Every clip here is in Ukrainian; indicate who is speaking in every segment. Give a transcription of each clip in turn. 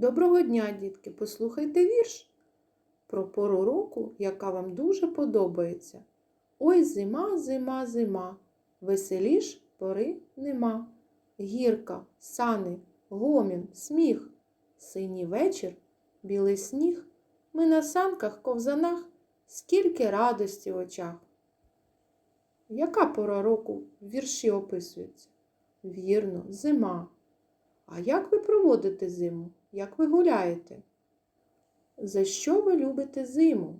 Speaker 1: Доброго дня, дітки! Послухайте вірш про пору року, яка вам дуже подобається. Ой, зима, зима, зима, веселіш пори нема. Гірка, сани, гомін, сміх, синій вечір, білий сніг. Ми на санках, ковзанах, скільки радості в очах. Яка пора року в вірші описується? Вірно, зима. А як ви проводите зиму? Як ви гуляєте? За що ви любите зиму?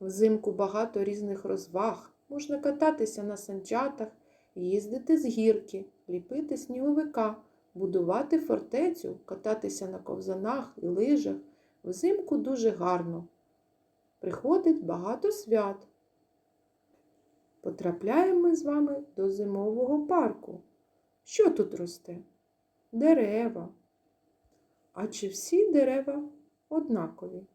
Speaker 1: Взимку багато різних розваг. Можна кататися на санчатах, їздити з гірки, ліпити сніговика, будувати фортецю, кататися на ковзанах і лижах. Взимку дуже гарно. Приходить багато свят. Потрапляємо ми з вами до зимового парку. Що тут росте? Дерева. А чи всі дерева однакові?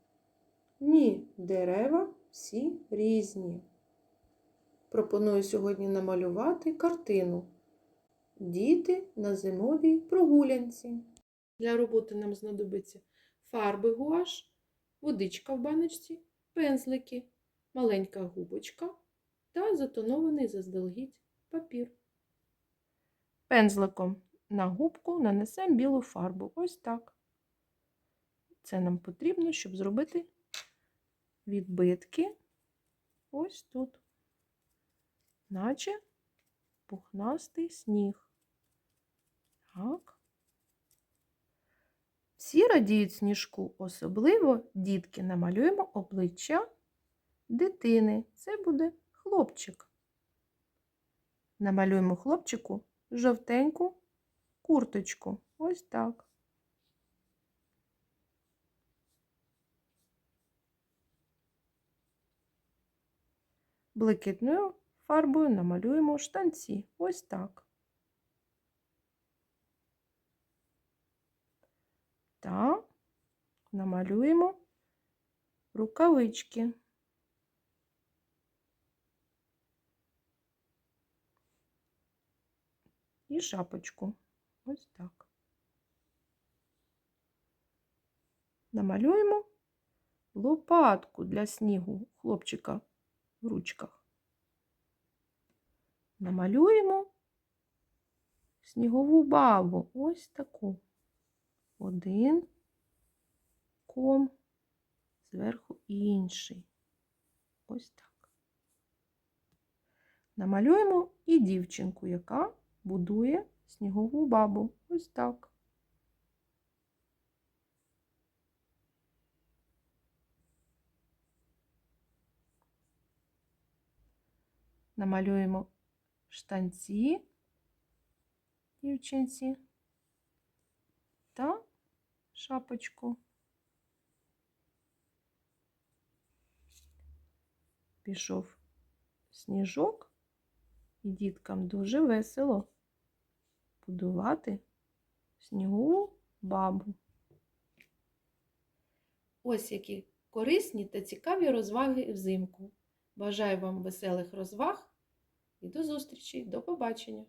Speaker 1: Ні, дерева всі різні. Пропоную сьогодні намалювати картину. Діти на зимовій прогулянці. Для роботи нам знадобиться фарби гуаш, водичка в баночці, пензлики, маленька губочка та затонований заздалегідь папір. Пензликом на губку нанесемо білу фарбу. Ось так. Це нам потрібно, щоб зробити відбитки ось тут, наче пухнастий сніг. Так. Всі радіють сніжку, особливо дітки намалюємо обличчя дитини. Це буде хлопчик. Намалюємо хлопчику жовтеньку курточку. Ось так. Блакитною фарбою намалюємо штанці. Ось так. Та намалюємо рукавички. І шапочку. Ось так. Намалюємо лопатку для снігу хлопчика в ручках. Намалюємо снігову бабу. Ось таку. Один ком, зверху інший. Ось так. Намалюємо і дівчинку, яка будує снігову бабу. Ось так. Намалюємо штанці дівчинці та шапочку. Пішов сніжок, і діткам дуже весело будувати снігову бабу. Ось які корисні та цікаві розваги взимку. Бажаю вам веселих розваг і до зустрічі, до побачення!